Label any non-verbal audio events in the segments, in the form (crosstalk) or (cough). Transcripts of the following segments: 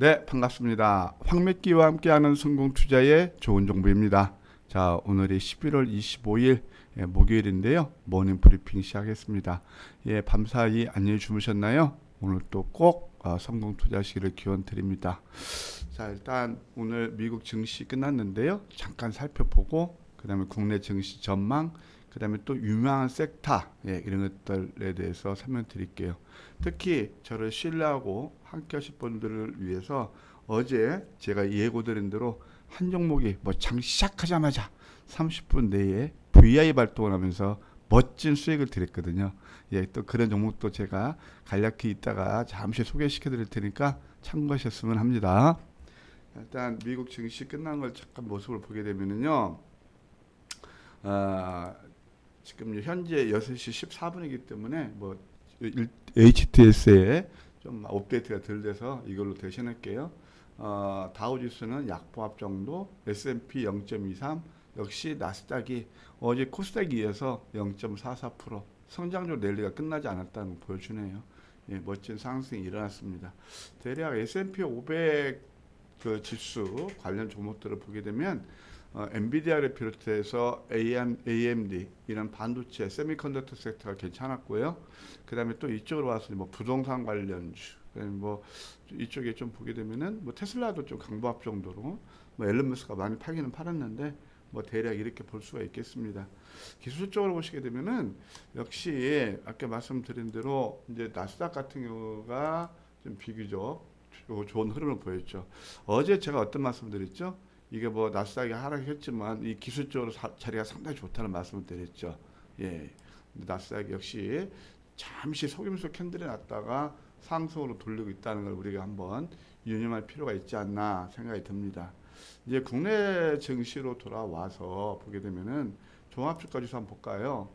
네, 반갑습니다. 황맥기와 함께하는 성공 투자의 좋은 정보입니다. 자, 오늘이 11월 25일 예, 목요일인데요. 모닝 브리핑 시작했습니다. 예, 밤사이 안녕히 주무셨나요? 오늘 또꼭 어, 성공 투자하시기를 기원 드립니다. 자, 일단 오늘 미국 증시 끝났는데요. 잠깐 살펴보고 그다음에 국내 증시 전망, 그 다음에 또 유명한 섹터 예, 이런 것들에 대해서 설명드릴게요. 특히 저를 신뢰하고 함께하실 분들을 위해서 어제 제가 예고드린 대로 한 종목이 뭐장 시작하자마자 30분 내에 VI 발동을 하면서 멋진 수익을 드렸거든요. 예, 또 그런 종목도 제가 간략히 이따가 잠시 소개시켜 드릴 테니까 참고하셨으면 합니다. 일단 미국 증시 끝난 걸 잠깐 모습을 보게 되면은요. 아, 지금 현재 6시 14분이기 때문에 뭐 HTS에 좀 업데이트가 덜 돼서 이걸로 대신할게요. 어, 다우지수는 약보합 정도, S&P 0.23, 역시 나스닥이 어제 코스닥에 이어서 0.44% 성장률 랠리가 끝나지 않았다는 걸 보여주네요. 예, 멋진 상승이 일어났습니다. 대략 S&P 500 그 지수 관련 종목들을 보게 되면 어, 엔비디아를 비롯해서 AM, AMD 이런 반도체, 세미컨덕터 섹터가 괜찮았고요. 그다음에 또 이쪽으로 와서 뭐 부동산 관련주, 뭐 이쪽에 좀 보게 되면은 뭐 테슬라도 좀 강보합 정도로 뭐 앨런 머스크가 많이 팔기는 팔았는데 뭐 대략 이렇게 볼 수가 있겠습니다. 기술적으로 보시게 되면은 역시 아까 말씀드린 대로 이제 나스닥 같은 경우가 좀 비교적 조- 좋은 흐름을 보였죠. 어제 제가 어떤 말씀 드렸죠? 이게 뭐 나스닥이 하락했지만 이 기술적으로 사- 자리가 상당히 좋다는 말씀을 드렸죠. 예. 나스닥 역시 잠시 속임수 캔들이 났다가 상승으로 돌리고 있다는 걸 우리가 한번 유념할 필요가 있지 않나 생각이 듭니다. 이제 국내 증시로 돌아와서 보게 되면은 종합주가지수 한번 볼까요?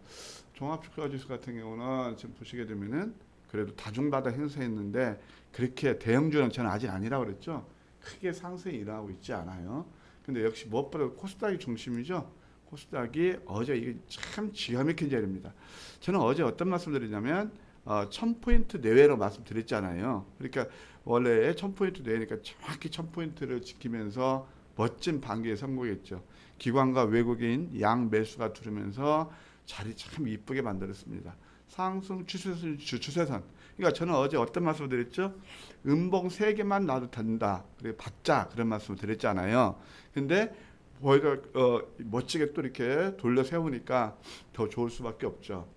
종합주가지수 같은 경우는 지금 보시게 되면은 그래도 다중바다 행사했는데 그렇게 대형주는 저는 아직 아니라고 그랬죠. 크게 상승이 일어나고 있지 않아요. 근데 역시 무엇보다 코스닥이 중심이죠. 코스닥이 어제 이게 참 기가 막힌 자리입니다. 저는 어제 어떤 말씀드리냐면 어, 1000포인트 내외로 말씀드렸잖아요. 그러니까 원래 1000포인트 내외니까 정확히 1000포인트를 지키면서 멋진 반기에 성공했죠. 기관과 외국인 양 매수가 들으면서 자리 참 이쁘게 만들었습니다. 상승 추세선 주 추세선. 그러니까 저는 어제 어떤 말씀을 드렸죠? 음봉 세 개만 놔도 된다. 그리고 받자 그런 말씀을 드렸잖아요. 근데 저희가 어, 멋지게 또 이렇게 돌려 세우니까 더 좋을 수밖에 없죠.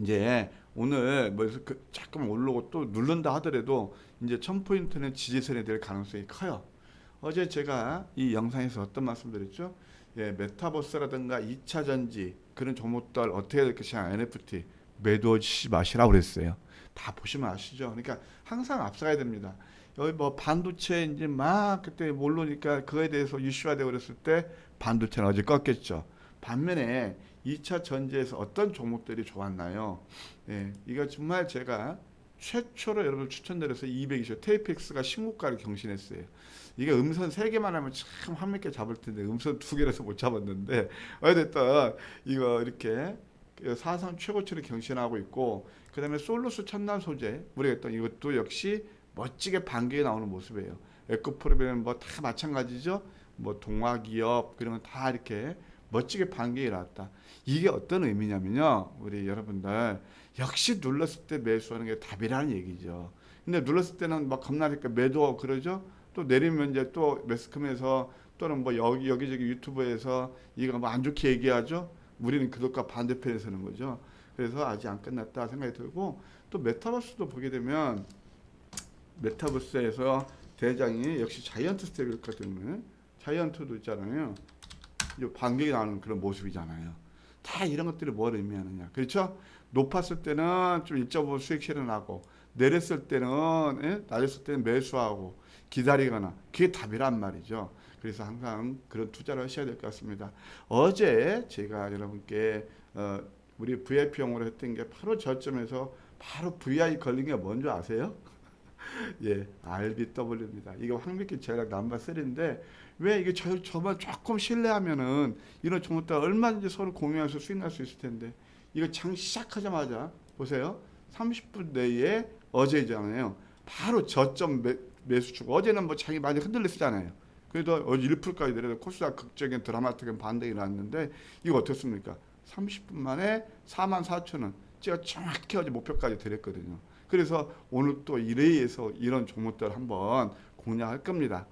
이제 오늘 뭐래서 그 잠깐 오르고 또 누른다 하더라도 이제 1000포인트는 지지선이 될 가능성이 커요. 어제 제가 이 영상에서 어떤 말씀 드렸죠? 예, 메타버스라든가 2차 전지 그런 종목들 어떻게 될 것이냐 NFT 매도하지 마시라고 그랬어요. 다 보시면 아시죠? 그러니까 항상 앞서가야 됩니다. 여기 뭐 반도체 이제 막 그때 모르니까 그거에 대해서 이슈화되고 그랬을 때 반도체는 어제 꺾였죠. 반면에 2차 전지에서 어떤 종목들이 좋았나요? 예, 이거 정말 제가 최초로 여러분 추천드려서 220 테이펙스가 신고가를 경신했어요. 이게 음선 세 개만 하면 참 한몇개 잡을 텐데 음선 두 개라서 못 잡았는데 어쨌든 이거 이렇게 그 사상 최고치를 경신하고 있고 그다음에 솔루스 첨단 소재 우리가 했던 이것도 역시 멋지게 반기에 나오는 모습이에요. 에코 프로비는 뭐다 마찬가지죠. 뭐 동화 기업 그런 건다 이렇게 멋지게 반기에 나왔다. 이게 어떤 의미냐면요. 우리 여러분들 역시 눌렀을 때 매수하는 게 답이라는 얘기죠. 근데 눌렀을 때는 막 겁나니까 매도하고 그러죠. 또 내리면 이제 또 매스컴에서 또는 뭐 여기 여기저기 유튜브에서 이거 뭐 안 좋게 얘기하죠. 우리는 그것과 반대편에 서는 거죠. 그래서 아직 안 끝났다 생각이 들고 또 메타버스도 보게 되면 메타버스에서 대장이 역시 자이언트 스텝이거든요. 자이언트도 있잖아요. 이 반격이 나오는 그런 모습이잖아요. 다 이런 것들이 뭘 의미하느냐. 그렇죠? 높았을 때는 좀 1.5 수익 실현하고 내렸을 때는 예? 낮았을 때는 매수하고 기다리거나 그게 답이란 말이죠. 그래서 항상 그런 투자를 하셔야 될 것 같습니다. 어제 제가 여러분께 어, 우리 VIP용으로 했던 게 바로 저점에서 바로 VI 걸린 게 뭔지 아세요? (laughs) 예, RBW입니다. 이거 황미기 전략 넘버 3인데 왜 이게 저, 저만 조금 신뢰하면은 이런 종목들 얼마든지 서로 공유해서 수익 날 수 있을 텐데 이거 장 시작하자마자 보세요. 30분 내에 어제잖아요. 바로 저점 매, 매수 주고 어제는 뭐 장이 많이 흔들렸잖아요. 그래도 어제 1%까지 내려서 코스닥 극적인 드라마틱한 반등이 났는데 이거 어떻습니까? 30분 만에 4만 4천 원. 제가 정확히 어제 목표까지 드렸거든요. 그래서 오늘 또 1회에서 이런 종목들 한번 공략할 겁니다.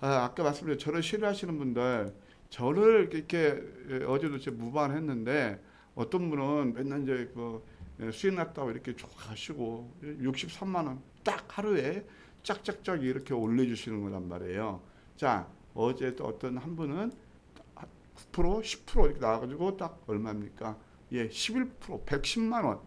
아, 아까 말씀드린 저를 신뢰하시는 분들 저를 이렇게 어제도 제가 무반했는데 어떤 분은 맨날 이제 그 수익 났다고 이렇게 좋아하시고 63만 원 딱 하루에 짝짝짝 이렇게 올려주시는 거란 말이에요. 자 어제 또 어떤 한 분은 9% 10% 이렇게 나와가지고 딱 얼마입니까? 예, 11% 110만 원,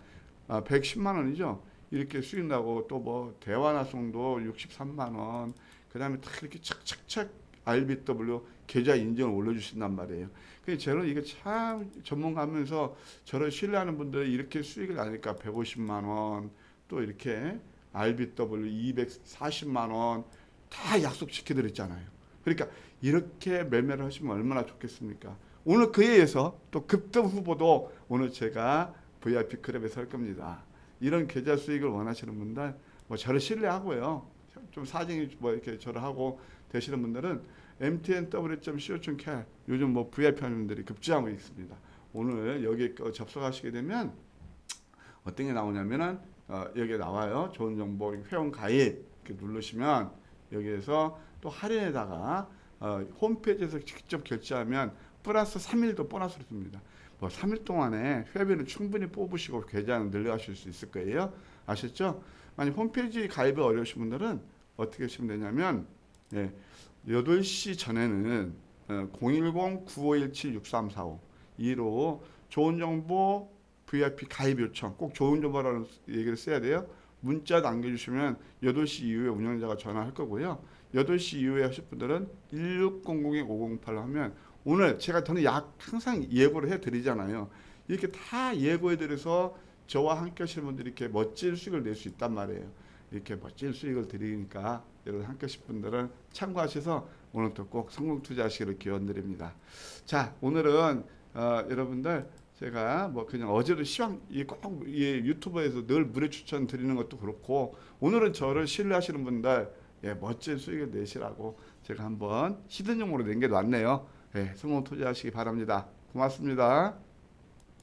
아 110만 원이죠. 이렇게 수익 나고 또 뭐 대화나송도 63만 원, 그다음에 딱 이렇게 착착착 RBW 계좌 인증을 올려주신단 말이에요. 그래서 저는 이게 참 전문가면서 저를 신뢰하는 분들이 이렇게 수익을 나니까 150만 원, 또 이렇게 RBW 240만 원 다 약속시켜드렸잖아요. 그러니까 이렇게 매매를 하시면 얼마나 좋겠습니까? 오늘 그에 의해서 또 급등 후보도 오늘 제가 VIP 클럽에 설 겁니다. 이런 계좌 수익을 원하시는 분들 뭐 저를 신뢰하고요. 좀 사정이 뭐 이렇게 저를 하고 되시는 분들은 mtnw.co.kr 요즘 뭐 VIP 분들이 급증하고 있습니다. 오늘 여기 거 접속하시게 되면 어떤 게 나오냐면은 어, 여기에 나와요. 좋은 정보 회원 가입 이렇게 누르시면 여기에서 또 할인에다가 어, 홈페이지에서 직접 결제하면 플러스 3일도 보너스를 줍니다. 뭐 3일 동안에 회비는 충분히 뽑으시고 계좌는 늘려가실 수 있을 거예요. 아셨죠? 만약 홈페이지 가입이 어려우신 분들은 어떻게 하시면 되냐면 예, 8시 전에는 어, 010-9517-6345 이로 좋은 정보 VIP 가입 요청 꼭 좋은 정보라는 얘기를 써야 돼요. 문자 남겨주시면 8시 이후에 운영자가 전화할 거고요. 8시 이후에 하실 분들은 1600-5008로 하면 오늘 제가 저는 약 항상 예고를 해드리잖아요. 이렇게 다 예고해드려서 저와 함께 하시는 분들이 이렇게 멋진 수익을 낼 수 있단 말이에요. 이렇게 멋진 수익을 드리니까 여러분 함께 하실 분들은 참고하셔서 오늘도 꼭 성공 투자하시기를 기원드립니다. 자 오늘은 어, 여러분들 제가 뭐 그냥 어제도 시황 이꼭 유튜브에서 늘 무료 추천 드리는 것도 그렇고 오늘은 저를 신뢰하시는 분들 예, 멋진 수익을 내시라고 제가 한번 히든 용으로 남겨놨네요. 예, 성공 투자하시기 바랍니다. 고맙습니다.